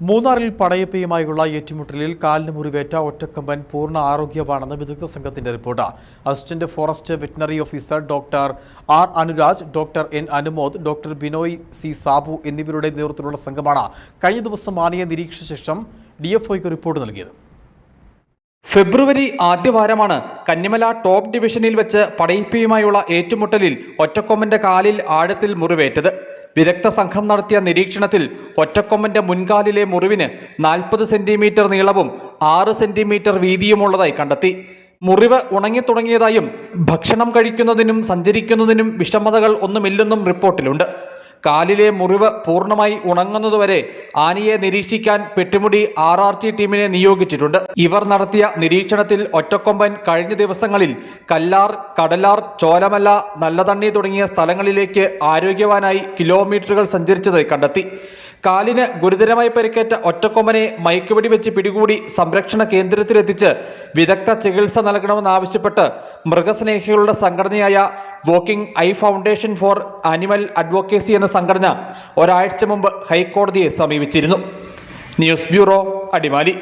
മൂന്നാറിൽ പടയപ്പയുമായുള്ള ഏറ്റുമുട്ടലിൽ കാലിന് മുറിവേറ്റ ഒറ്റക്കമ്പൻ പൂർണ ആരോഗ്യമാണെന്ന് വിദഗ്ധ സംഘത്തിന്റെ report. Assistant forest veterinary officer doctor R Anuraj doctor N Anumod doctor Binoy C Sabu എന്നിവരുടെ നേതൃത്വത്തിലുള്ള സംഘമാണ് കഴിഞ്ഞ ദിവസം ആനയെ നിരീക്ഷിച്ച ശേഷം ഡിഎഫ്ഒയ്ക്ക് റിപ്പോർട്ട് നൽകിയത്. ഫെബ്രുവരി ആദ്യവാരമാണ് കന്നിമല ടോപ്പ് ഡിവിഷനിൽ വെച്ച് പടയിപ്പിയുമായുള്ള ഏറ്റുമുട്ടലിൽ ഒറ്റക്കൊമ്പന്റെ കാലിൽ ആഴത്തിൽ മുറിവേറ്റത്. വിദഗ്ധ സംഘം നടത്തിയ നിരീക്ഷണത്തിൽ ഒറ്റക്കൊമ്പന്റെ മുൻകാലിലെ മുറിവിന് നാൽപ്പത് സെന്റിമീറ്റർ നീളവും ആറ് സെന്റിമീറ്റർ വീതിയുമുള്ളതായി കണ്ടെത്തി. മുറിവ് ഉണങ്ങി തുടങ്ങിയതായും ഭക്ഷണം കഴിക്കുന്നതിനും സഞ്ചരിക്കുന്നതിനും വിഷമതകൾ ഒന്നുമില്ലെന്നും റിപ്പോർട്ടിലുണ്ട്. കാലിലെ മുറിവ് പൂർണമായി ഉണങ്ങുന്നതുവരെ ആനയെ നിരീക്ഷിക്കാൻ പെട്ടിമുടി ആർ ആർ ടി ടീമിനെ നിയോഗിച്ചിട്ടുണ്ട്. ഇവർ നടത്തിയ നിരീക്ഷണത്തിൽ ഒറ്റക്കൊമ്പൻ കഴിഞ്ഞ ദിവസങ്ങളിൽ കല്ലാർ കടലാർ ചോലമല്ല നല്ലതണ്ണി തുടങ്ങിയ സ്ഥലങ്ങളിലേക്ക് ആരോഗ്യവാനായി കിലോമീറ്ററുകൾ സഞ്ചരിച്ചത് കണ്ടെത്തി. കാലിന് ഗുരുതരമായി പരിക്കേറ്റ ഒറ്റക്കൊമ്പനെ മയക്കുപിടി വെച്ച് പിടികൂടി സംരക്ഷണ കേന്ദ്രത്തിലെത്തിച്ച് വിദഗ്ധ ചികിത്സ നൽകണമെന്നാവശ്യപ്പെട്ട് മൃഗസ്നേഹികളുടെ സംഘടനയായ walking eye foundation for animal advocacy എന്ന സംഘടന ഒരാഴ്ച മുമ്പ് ഹൈക്കോടതിയെ സമീപിച്ചിരുന്നു. News bureau Adimali.